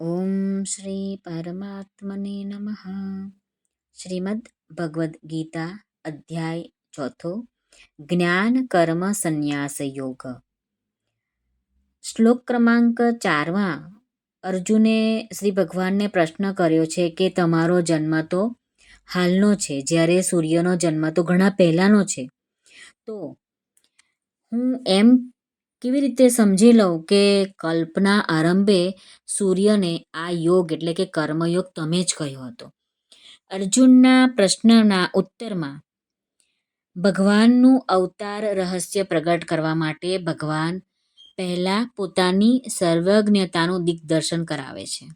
ઓમ શ્રી પરમાત્મને નમઃ શ્રીમદ ભગવદ્ ગીતા અધ્યાય ચોથો જ્ઞાન કર્મ સંન્યાસ યોગ શ્લોક ક્રમાંક ચારમાં અર્જુને શ્રી ભગવાનને પ્રશ્ન કર્યો છે કે તમારો જન્મ તો હાલનો છે, જ્યારે સૂર્યનો જન્મ તો ઘણા પહેલાંનો છે. તો હું એમ કેવી રીતે સમજી લઉં કે કલ્પના આરંભે સૂર્યને આ યોગ એટલે કે કર્મયોગ તમે જ કહ્યો હતો? અર્જુનના પ્રશ્નના ઉત્તરમાં, ભગવાનનું અવતાર રહસ્ય પ્રગટ કરવા માટે ભગવાન પહેલાં પોતાની સર્વજ્ઞતાનું દિગ્દર્શન કરાવે છે.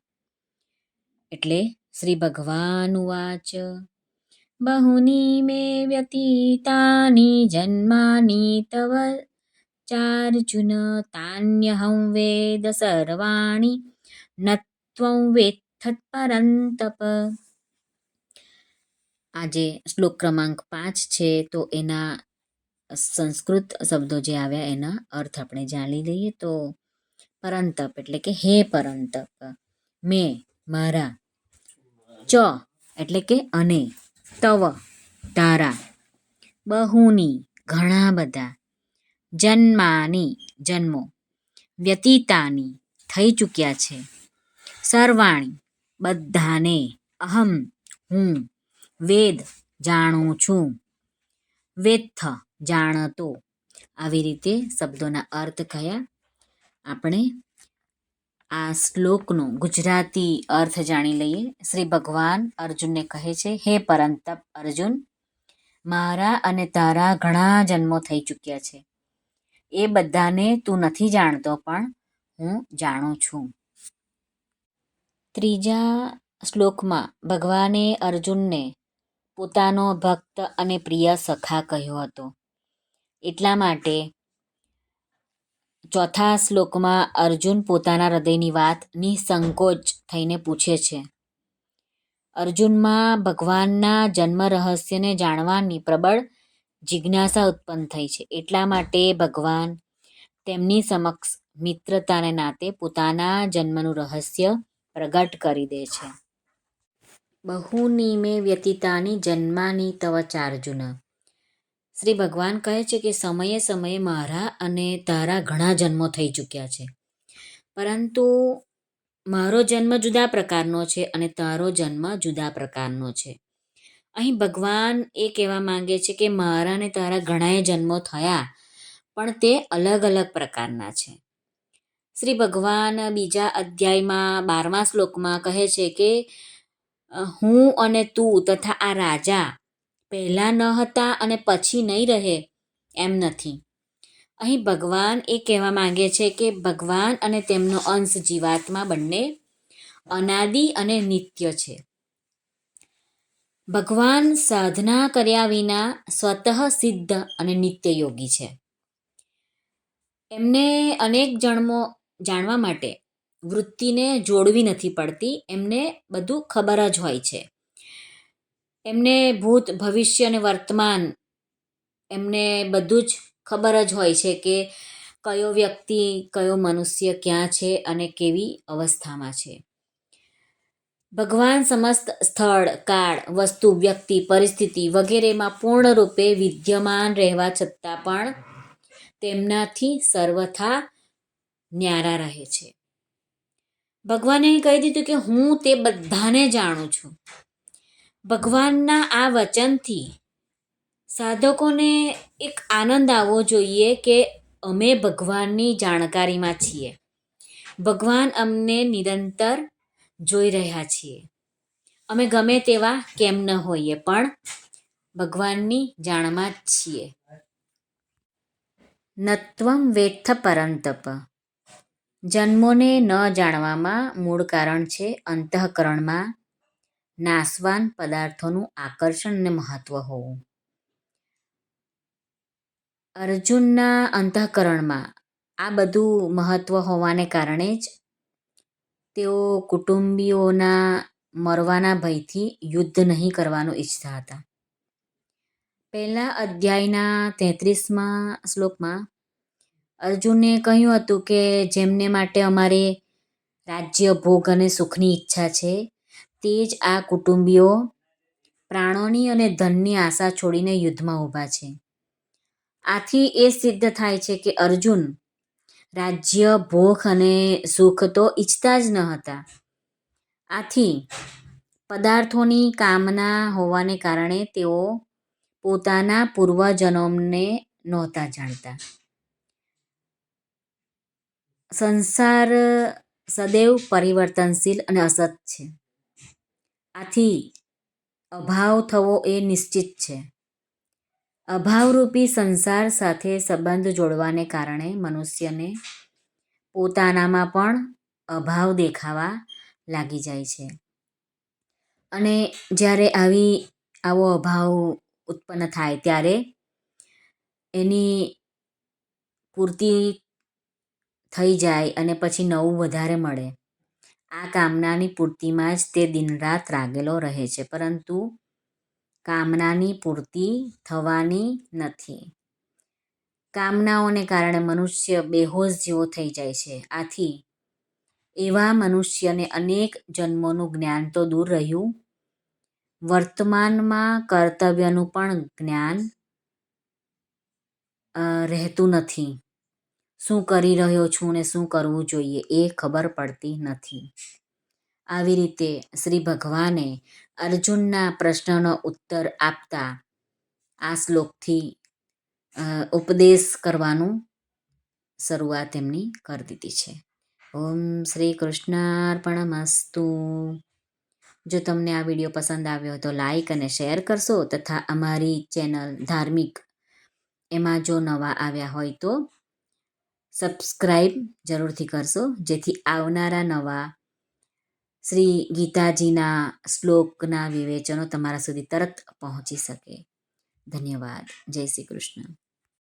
એટલે શ્રી ભગવાન વાચ, બહુની મે વ્યતીતાની જન્માની તવ ચાર્જુન તાન્યહં વેદ સર્વાણી નત્વં વેત્થત પરંતપ આજે શ્લોક ક્રમાંક પાંચ છે, તો એના સંસ્કૃત શબ્દો જે આવ્યા, એના અર્થ આપણે જાણી લઈએ તો પરંતપ, એટલે કે હે પરંતપ, મેં, મારા, ચ, એટલે કે અને, તવ, તારા, બહુની, ઘણા બધા જન્માની, જન્મો. વ્યતીતાની થઈ ચૂક્યા છે. સર્વાણી, બધાને અહમ હું, વેદ જાણું છું. વેથ જાણતો. આવી રીતે શબ્દોના અર્થ કયા? આપણે આ શ્લોકનો ગુજરાતી અર્થ જાણી લઈએ. શ્રી ભગવાન અર્જુનને કહે છે, હે પરંતપ અર્જુન, મારા અને તારા ઘણા જન્મો થઈ ચૂક્યા છે. એ બધાને તું નથી જાણતો પણ હું જાણું છું. ત્રીજા શ્લોકમાં ભગવાને અર્જુનને પોતાનો ભક્ત અને પ્રિય સખા કહ્યો હતો. એટલા માટે ચોથા શ્લોકમાં અર્જુન પોતાના હૃદયની વાત નિસંકોચ થઈને પૂછે છે. અર્જુનમાં ભગવાનના જન્મ રહસ્યને જાણવાની પ્રબળ જિજ્ઞાસા ઉત્પન્ન થઈ છે. એટલા માટે ભગવાન તેમની સમક્ષ મિત્રતાને નાતે પોતાના જન્મનું રહસ્ય પ્રગટ કરી દે છે. બહુની મેં વ્યતીતાની જન્માની તવ ચાર્જુન. શ્રી ભગવાન કહે છે કે સમયે સમયે મારા અને તારા ઘણા જન્મો થઈ ચૂક્યા છે. પરંતુ મારો જન્મ જુદા પ્રકારનો છે અને તારો જન્મ જુદા પ્રકારનો છે. અહીં ભગવાન એ કહેવા માંગે છે કે મારા ને તારા ઘણાય જન્મો થયા, પણ તે અલગ અલગ પ્રકારના છે. શ્રી ભગવાન બીજા અધ્યાયમાં બારમા શ્લોકમાં કહે છે કે હું અને તું તથા આ રાજા પહેલાં ન હતા અને પછી નહીં રહે એમ નથી. અહીં ભગવાન એ કહેવા માંગે છે કે ભગવાન અને તેમનો અંશ જીવાત્મા બંને અનાદિ અને નિત્ય છે. ભગવાન સાધના કર્યા વિના સ્વતઃ સિદ્ધ અને નિત્ય યોગી છે. એમને અનેક જન્મો જાણવા માટે વૃત્તિને જોડવી નથી પડતી, એમને બધું ખબર જ હોય છે. એમને ભૂત, ભવિષ્ય અને વર્તમાન એમને બધું જ ખબર જ હોય છે કે કયો વ્યક્તિ, કયો મનુષ્ય ક્યાં છે અને કેવી અવસ્થામાં છે. ભગવાન સમસ્ત સ્થળ, કાળ, વસ્તુ, વ્યક્તિ, પરિસ્થિતિ વગેરેમાં પૂર્ણરૂપે વિદ્યમાન રહેવા છતાં પણ તેમનાથી સર્વથા ન્યારા રહે છે. ભગવાને કહી દીધું કે હું તે બધાને જાણું છું. ભગવાનના આ વચનથી સાધકોને એક આનંદ આવવો જોઈએ કે અમે ભગવાનની જાણકારીમાં છીએ. ભગવાન અમને નિરંતર જોઈ રહ્યા છીએ. અમે ગમે તેવા કેમ ન હોઈએ, પણ ભગવાનની જાણમાં જ છીએ. નત્વમ વેથ પરંતપ. જન્મોને ન જાણવામાં મૂળ કારણ છે અંતઃકરણમાં નાશવાન પદાર્થોનું આકર્ષણ અને મહત્વ હોવું. અર્જુનના અંતઃકરણમાં આ બધું મહત્વ હોવાને કારણે જ તેઓ કુટુંબીઓના મરવાના ભયથી યુદ્ધ નહીં કરવાનું ઈચ્છતા હતા. પહેલા અધ્યાયના તેત્રીસમાં શ્લોકમાં અર્જુને કહ્યું હતું કે જેમને માટે અમારે રાજ્ય, ભોગ અને સુખની ઈચ્છા છે, તે જ આ કુટુંબીઓ પ્રાણોની અને ધનની આશા છોડીને યુદ્ધમાં ઊભા છે. આથી એ સિદ્ધ થાય છે કે અર્જુન રાજ્ય ભોગ અને સુખ તો ઈચ્છતા જ ન હતા. આથી પદાર્થોની કામના હોવાને કારણે તેઓ પોતાના પૂર્વજન્મને નહોતા જાણતા. સંસાર સદૈવ પરિવર્તનશીલ અને અસત છે. આથી અભાવ થવો એ નિશ્ચિત છે. અભાવરૂપી સંસાર સાથે સંબંધ જોડવાને કારણે મનુષ્યને પોતાનામાં પણ અભાવ દેખાવા લાગી જાય છે. અને જ્યારે આવી, આવો અભાવ ઉત્પન્ન થાય ત્યારે એની પૂર્તિ થઈ જાય અને પછી નવું વધારે મળે. આ કામનાની પૂર્તિમાં જ તે દિનરાત રાગેલો રહે છે. પરંતુ કામનાની પૂર્તિ થવાની નથી. કામનાઓને કારણે મનુષ્ય બેહોશ જેવો થઈ જાય છે. આથી એવા મનુષ્યને અનેક જન્મોનું જ્ઞાન તો દૂર રહ્યું. વર્તમાનમાં કર્તવ્યનું પણ જ્ઞાન રહેતું નથી. શું કરી રહ્યો છું ને શું કરવું જોઈએ એ ખબર પડતી નથી. આવી રીતે શ્રી ભગવાને અર્જુનના પ્રશ્નનો ઉત્તર આપતા આ શ્લોકથી ઉપદેશ કરવાનું શરૂઆત એમની કરી દીધી છે. ઓમ શ્રી કૃષ્ણાર્પણમસ્તુ. જો તમને આ વીડિયો પસંદ આવ્યો તો લાઈક અને શેર કરશો તથા અમારી ચેનલ ધાર્મિક એમાં જો નવા આવ્યા હોય તો સબસ્ક્રાઈબ જરૂરથી કરશો જેથી આવનારા નવા શ્રી ગીતાજીના શ્લોકના વિવેચનો તમારા સુધી તરત પહોંચી શકે. ધન્યવાદ. જય શ્રી કૃષ્ણ.